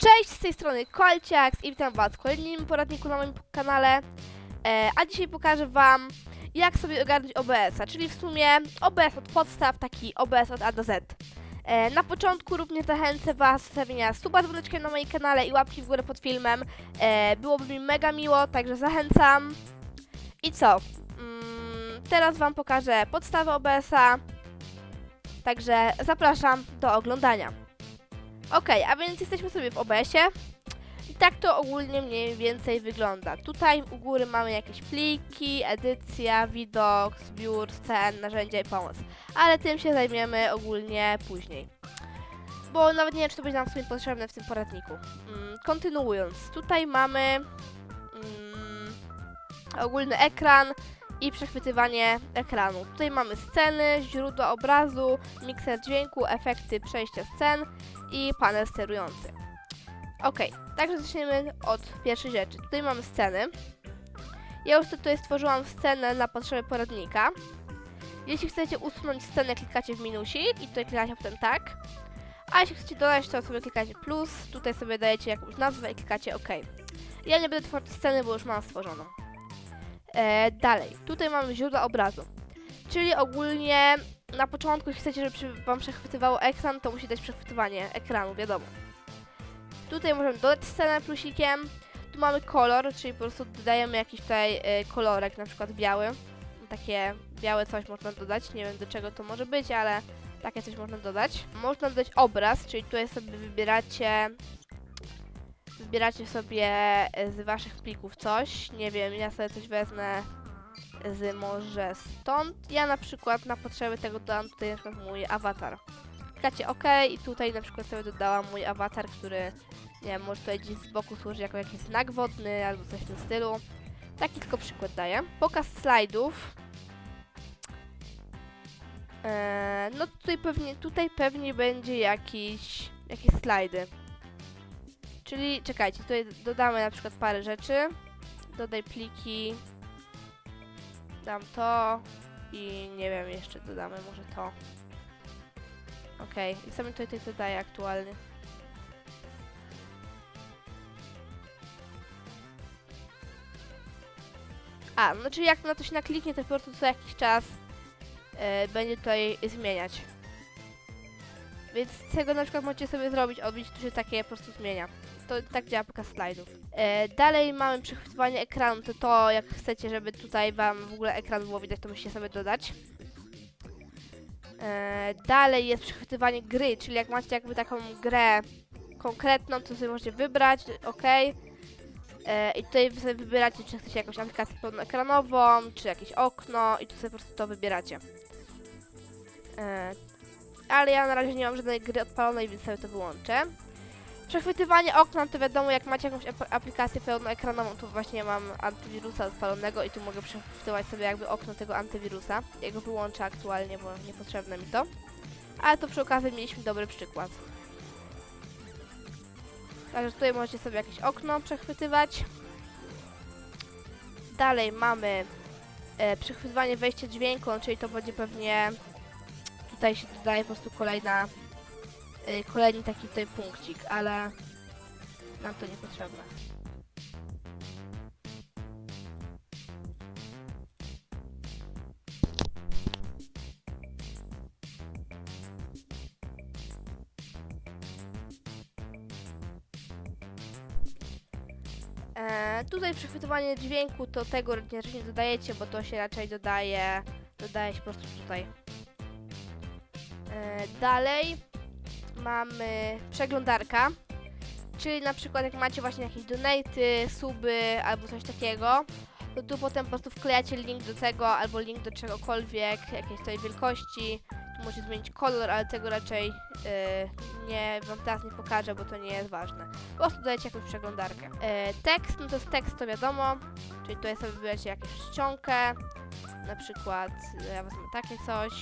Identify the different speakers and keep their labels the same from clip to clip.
Speaker 1: Cześć, z tej strony Kolciaks i witam Was w kolejnym poradniku na moim kanale. E, a dzisiaj pokażę Wam, jak sobie ogarnąć OBS-a, czyli w sumie OBS od podstaw, taki OBS od A do Z. E, na początku również zachęcę Was do stawienia suba dzwoneczkiem na moim kanale i łapki w górę pod filmem. E, byłoby mi mega miło, także zachęcam. I co? Mm, teraz Wam pokażę podstawę OBS-a, także zapraszam do oglądania. Okej, a więc jesteśmy sobie w OBS-ie. I tak to ogólnie mniej więcej wygląda. Tutaj u góry mamy jakieś pliki, edycja, widok, zbiór, scen, narzędzia i pomoc. Ale tym się zajmiemy ogólnie później. Bo nawet nie wiem, czy to będzie nam w sumie potrzebne w tym poradniku. Mm, kontynuując, tutaj mamy mm, ogólny ekran i przechwytywanie ekranu. Tutaj mamy sceny, źródła obrazu, mikser dźwięku, efekty przejścia scen i panel sterujący. Ok, także zaczniemy od pierwszej rzeczy. Tutaj mamy sceny. Ja już tutaj stworzyłam scenę na potrzeby poradnika. Jeśli chcecie usunąć scenę, klikacie w minusik i tutaj klikacie potem tak. A jeśli chcecie dodać, to sobie klikacie plus, tutaj sobie dajecie jakąś nazwę i klikacie OK. Ja nie będę tworzyć sceny, bo już mam stworzoną. E, dalej, tutaj mamy źródła obrazu. Czyli ogólnie na początku, jeśli chcecie, żeby Wam przechwytywało ekran, to musi dać przechwytywanie ekranu, wiadomo. Tutaj możemy dodać scenę plusikiem. Tu mamy kolor, czyli po prostu dodajemy jakiś tutaj y, kolorek, na przykład biały. Takie białe coś można dodać, nie wiem do czego to może być, ale takie coś można dodać. Można dodać obraz, czyli tutaj sobie wybieracie wybieracie sobie e, z waszych plików coś. Nie wiem, ja sobie coś wezmę z może stąd. Ja na przykład na potrzeby tego dodam tutaj na przykład mój awatar. Klikacie OK i tutaj na przykład sobie dodałam mój awatar, który nie wiem, może tutaj gdzieś z boku służy jako jakiś znak wodny albo coś w tym stylu. Taki tylko przykład daję. Pokaz slajdów. Eee, no tutaj pewnie, tutaj pewnie będzie jakiś, jakieś slajdy. Czyli czekajcie, tutaj dodamy na przykład parę rzeczy. Dodaj pliki. Dam to i nie wiem, jeszcze dodamy może to. Okej, i sobie tutaj, tutaj dodaję aktualny. A, no czyli jak na to się nakliknie, to po prostu co jakiś czas e, będzie tutaj zmieniać. Więc z tego na przykład możecie sobie zrobić odbić, to się takie po prostu zmienia. To tak działa pokaz slajdów. E, dalej mamy przechwytywanie ekranu, to to jak chcecie, żeby tutaj wam w ogóle ekran było widać, to musicie sobie dodać. E, dalej jest przechwytywanie gry, czyli jak macie jakby taką grę konkretną, to sobie możecie wybrać, ok. E, I tutaj sobie wybieracie, czy chcecie jakąś aplikację pełnoekranową, czy jakieś okno i tu sobie po prostu to wybieracie. E, ale ja na razie nie mam żadnej gry odpalonej, więc sobie to wyłączę. Przechwytywanie okna, to wiadomo, jak macie jakąś ap- aplikację pełnoekranową, to właśnie mam antywirusa odpalonego i tu mogę przechwytywać sobie jakby okno tego antywirusa. Ja go wyłączę aktualnie, bo niepotrzebne mi to. Ale to przy okazji mieliśmy dobry przykład. Także tutaj możecie sobie jakieś okno przechwytywać. Dalej mamy e, przechwytywanie wejście dźwięku, czyli to będzie pewnie tutaj się dodaje po prostu kolejna y, kolejny taki tutaj punkcik, ale nam to niepotrzebne. E, tutaj przechwytywanie dźwięku to tego nie dodajecie, bo to się raczej dodaje, dodaje się po prostu tutaj. Dalej mamy przeglądarka, czyli na przykład jak macie właśnie jakieś donaty, suby albo coś takiego, to tu potem po prostu wklejacie link do tego albo link do czegokolwiek, jakiejś tej wielkości. Tu możecie zmienić kolor, ale tego raczej e, nie wam teraz nie pokażę, bo to nie jest ważne. Po prostu dajecie jakąś przeglądarkę. E, tekst, no to jest tekst, to wiadomo, czyli tutaj sobie wybieracie jakąś czcionkę, na przykład e, ja wezmę takie coś.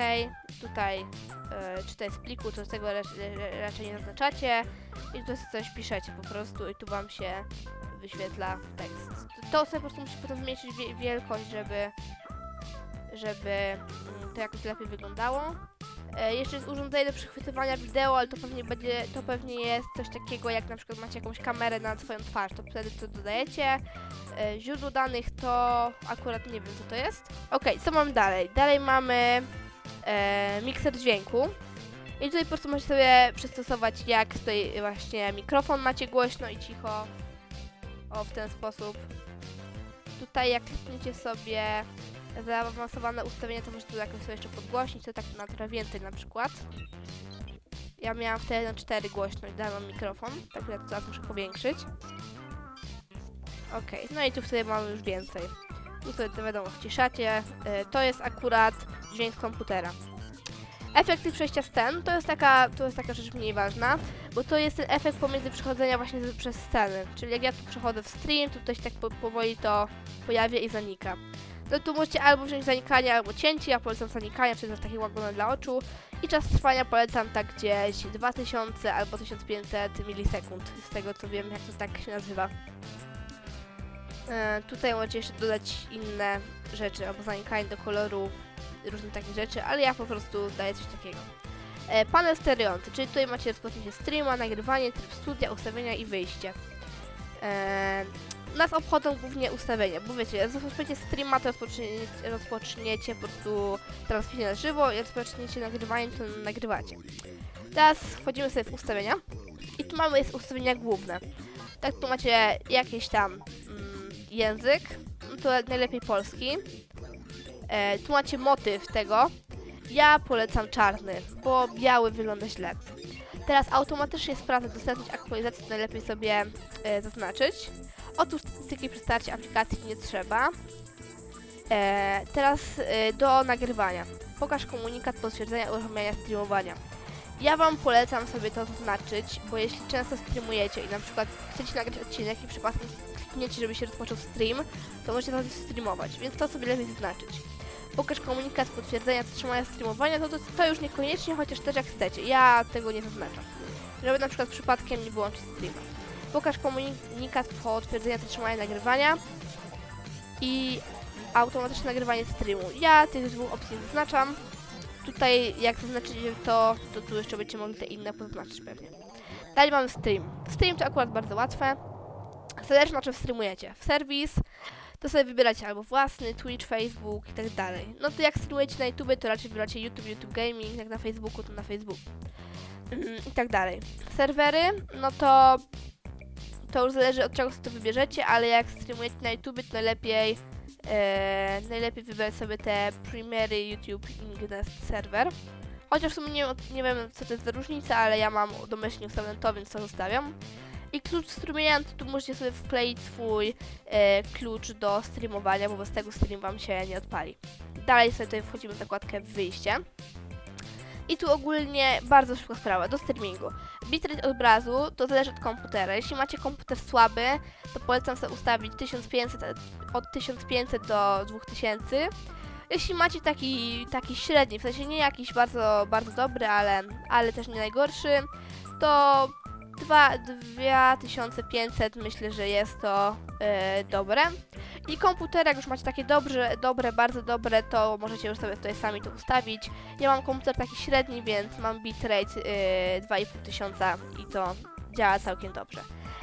Speaker 1: OK, tutaj e, czy to jest pliku, to tego rac- ra- raczej nie zaznaczacie i tutaj sobie coś piszecie po prostu i tu wam się wyświetla tekst. To, sobie po prostu musicie potem zmniejszyć wie- wielkość, żeby żeby mm, to jakoś lepiej wyglądało. E, jeszcze jest urządzenie do przechwytywania wideo, ale to pewnie będzie, to pewnie jest coś takiego, jak na przykład macie jakąś kamerę na swoją twarz, to wtedy to dodajecie. E, źródło danych to akurat nie wiem co to jest. Okej, co mamy dalej? Dalej mamy e, mikser dźwięku. I tutaj po prostu możecie sobie przystosować, jak tutaj właśnie mikrofon macie głośno i cicho. O, w ten sposób. Tutaj jak klikniecie sobie zaawansowane ustawienia, to możecie to jakoś sobie jeszcze podgłośnić, to tak na trochę więcej na przykład. Ja miałam wtedy na 4 głośność, dałam mikrofon, tak ja to teraz muszę powiększyć. Okej, no i tu wtedy mamy już więcej. Tu sobie to wiadomo wciszacie. Y, To jest akurat dźwięk komputera. Efekt tych przejścia scen to jest taka, to jest taka rzecz mniej ważna, bo to jest ten efekt pomiędzy przechodzenia właśnie z, przez sceny. Czyli jak ja tu przechodzę w stream, to się tak po, powoli to pojawia i zanika. No tu możecie albo wziąć zanikanie, albo cięcie. Ja polecam zanikanie, czyli jest takie łagodne dla oczu. I czas trwania polecam tak gdzieś 2000 albo 1500 milisekund. Z tego co wiem, jak to tak się nazywa. E, tutaj możecie jeszcze dodać inne rzeczy, albo zanikanie do koloru, różne takie rzeczy, ale ja po prostu daję coś takiego. E, panel sterujący, czyli tutaj macie rozpoczęcie streama, nagrywanie, tryb studia, ustawienia i wyjście. E, nas obchodzą głównie ustawienia, bo wiecie, jak rozpoczniecie streama, to rozpoczniecie, rozpoczniecie po prostu transmisję na żywo, jak rozpoczniecie nagrywanie, to nagrywacie. Teraz wchodzimy sobie w ustawienia i tu mamy jest ustawienia główne. Tak, tu macie jakiś tam mm, język, no to najlepiej polski. E, tu macie motyw tego. Ja polecam czarny, bo biały wygląda źle. Teraz automatycznie sprawdza dostępność aktualizacji, to najlepiej sobie e, zaznaczyć. Otóż statystyki przy starcie aplikacji nie trzeba. E, teraz e, do nagrywania. Pokaż komunikat potwierdzenia uruchomienia streamowania. Ja Wam polecam sobie to zaznaczyć, bo jeśli często streamujecie i na przykład chcecie nagrać odcinek i przypadkiem klikniecie, żeby się rozpoczął stream, to możecie to streamować, więc to sobie lepiej zaznaczyć. Pokaż komunikat potwierdzenia zatrzymania streamowania, to, to, to już niekoniecznie, chociaż też jak chcecie. Ja tego nie zaznaczam. Żeby na przykład przypadkiem nie wyłączyć streama. Pokaż komunikat potwierdzenia zatrzymania nagrywania i automatyczne nagrywanie streamu. Ja tych dwóch opcji zaznaczam. Tutaj jak zaznaczycie to, to tu jeszcze będziecie mogli te inne pozaznaczyć pewnie. Dalej mamy stream. Stream to akurat bardzo łatwe. Zależy na czym streamujecie. W serwis to sobie wybieracie albo własny, Twitch, Facebook i tak dalej. No to jak streamujecie na YouTube, to raczej wybieracie YouTube, YouTube Gaming, jak na Facebooku, to na Facebook. Mm, I tak dalej. Serwery, no to to już zależy od czego sobie to wybierzecie, ale jak streamujecie na YouTube, to najlepiej e, najlepiej wybrać sobie te Premiery YouTube Ingnest Server. Chociaż w sumie nie, nie wiem co to jest za różnica, ale ja mam domyślnie ustawione to, więc to zostawiam. I klucz strumienia, to tu możecie sobie wkleić swój e, klucz do streamowania, bo bez tego stream wam się nie odpali. Dalej sobie tutaj wchodzimy w zakładkę wyjście. I tu ogólnie bardzo szybka sprawa, do streamingu. Bitrate obrazu to zależy od komputera. Jeśli macie komputer słaby, to polecam sobie ustawić 1500, od 1500 do 2000. Jeśli macie taki, taki średni, w sensie nie jakiś bardzo, bardzo dobry, ale, ale też nie najgorszy, to dwa- 2500 myślę, że jest to e, dobre. I komputer, jak już macie takie dobrze, dobre, bardzo dobre, to możecie już sobie tutaj sami to ustawić. Ja mam komputer taki średni, więc mam bitrate e, 2500 i to działa całkiem dobrze.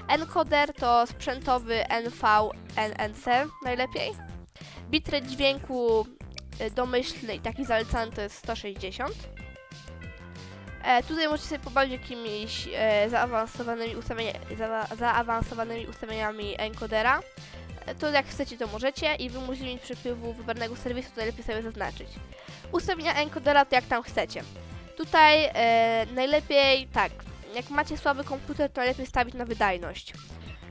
Speaker 1: Encoder to sprzętowy NVNNC najlepiej. Bitrate dźwięku e, domyślny i taki zalecany to jest 160. E, tutaj możecie sobie pobawić jakimiś e, zaawansowanymi, ustawienia, za, zaawansowanymi ustawieniami encodera. E, to jak chcecie to możecie i wymuś limit przepływu wybranego serwisu to najlepiej sobie zaznaczyć. Ustawienia encodera to jak tam chcecie. Tutaj e, najlepiej tak, jak macie słaby komputer to najlepiej stawić na wydajność.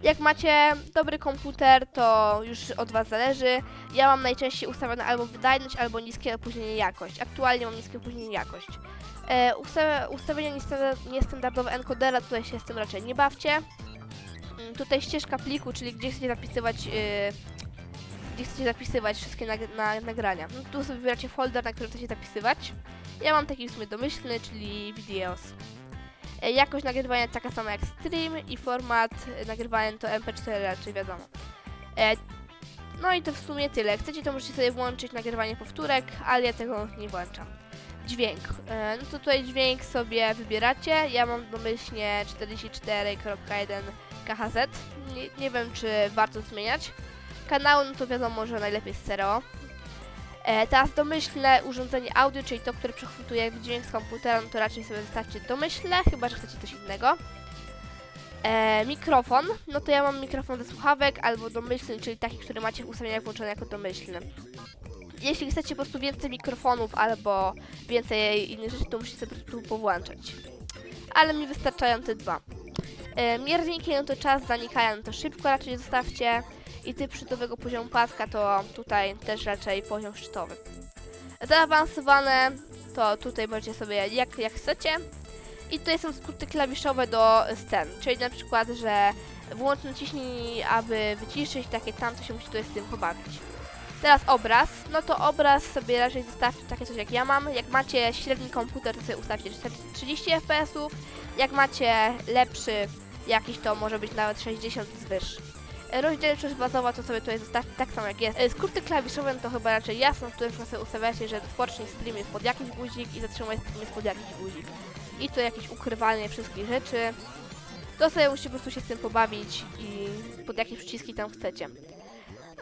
Speaker 1: Jak macie dobry komputer, to już od Was zależy. Ja mam najczęściej ustawione albo wydajność, albo niskie opóźnienie jakość. Aktualnie mam niskie opóźnienie jakość. E, usta ustawienia niesta- niestandardowe encodera, tutaj się z tym raczej nie bawcie. Mm, Tutaj ścieżka pliku, czyli gdzie chcecie zapisywać, yy, gdzie chcecie zapisywać wszystkie nag na nagrania. No, tu sobie wybieracie folder, na który chcecie zapisywać. Ja mam taki w sumie domyślny, czyli videos. E, jakość nagrywania taka sama jak stream i format nagrywania to MP4 raczej wiadomo. E, no i to w sumie tyle. Chcecie to możecie sobie włączyć nagrywanie powtórek, ale ja tego nie włączam. dźwięk. E, no to tutaj dźwięk sobie wybieracie. Ja mam domyślnie 44.1 KHZ. Nie, nie wiem, czy warto zmieniać. Kanał, no to wiadomo, że najlepiej stereo. E, teraz domyślne urządzenie audio, czyli to, które przechwytuje dźwięk z komputera, no to raczej sobie zostawcie domyślne, chyba że chcecie coś innego. E, mikrofon, no to ja mam mikrofon ze słuchawek albo domyślny, czyli taki, który macie w ustawieniach włączony jako domyślny. Jeśli chcecie po prostu więcej mikrofonów albo więcej innych rzeczy, to musicie sobie po prostu powłączać. Ale mi wystarczają te dwa. E, no to czas zanikania, no to szybko raczej zostawcie. I typ szczytowego poziomu paska to tutaj też raczej poziom szczytowy. Zaawansowane to tutaj możecie sobie jak, jak chcecie. I tutaj są skróty klawiszowe do scen, czyli na przykład, że włącz naciśnij, aby wyciszyć, takie tam, to się musi tutaj z tym pobawić. Teraz obraz, no to obraz sobie raczej zostawcie takie coś jak ja mam. Jak macie średni komputer, to sobie ustawcie 30 fps, jak macie lepszy jakiś, to może być nawet 60 zwyż. Rozdzielczość bazowa to sobie tutaj zostawcie tak samo jak jest. E, Skróty klawiszowe to chyba raczej jasno, w którym sobie ustawiacie, że rozpocznij stream jest pod jakiś guzik i zatrzymaj stream jest pod jakiś guzik. I to jakieś ukrywanie wszystkich rzeczy. To sobie musicie po prostu się z tym pobawić i pod jakie przyciski tam chcecie.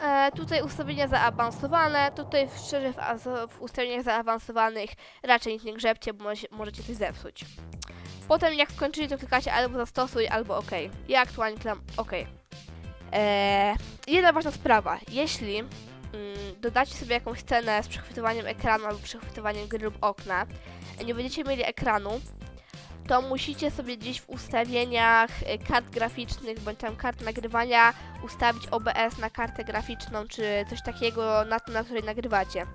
Speaker 1: E, tutaj ustawienia zaawansowane, tutaj szczerze w, w ustawieniach zaawansowanych raczej nic nie grzebcie, bo może, możecie coś zepsuć. Potem jak skończycie to klikacie albo zastosuj, albo OK. Ja aktualnie klikam OK. Eee, jedna ważna sprawa. Jeśli mm, dodacie sobie jakąś scenę z przechwytywaniem ekranu albo przechwytywaniem gry lub okna, nie będziecie mieli ekranu, to musicie sobie gdzieś w ustawieniach e, kart graficznych bądź tam kart nagrywania ustawić OBS na kartę graficzną czy coś takiego na tym, na której nagrywacie.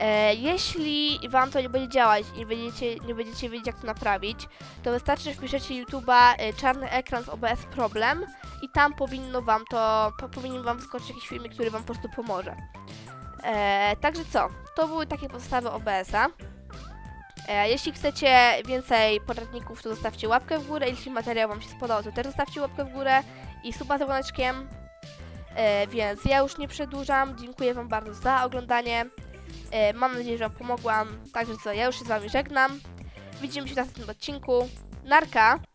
Speaker 1: E, jeśli Wam to nie będzie działać i będziecie, nie będziecie wiedzieć jak to naprawić, to wystarczy, że wpiszecie YouTube'a e, czarny ekran z OBS problem i tam powinno Wam to, po, powinien Wam wyskoczyć jakiś filmik, który Wam po prostu pomoże. E, także co? To były takie podstawy OBS-a. E, jeśli chcecie więcej poradników, to zostawcie łapkę w górę. Jeśli materiał Wam się spodobał, to też zostawcie łapkę w górę i suba z dzwoneczkiem. E, więc ja już nie przedłużam. Dziękuję Wam bardzo za oglądanie. E, mam nadzieję, że pomogłam. Także co, ja już się z Wami żegnam. Widzimy się w następnym odcinku. Narka!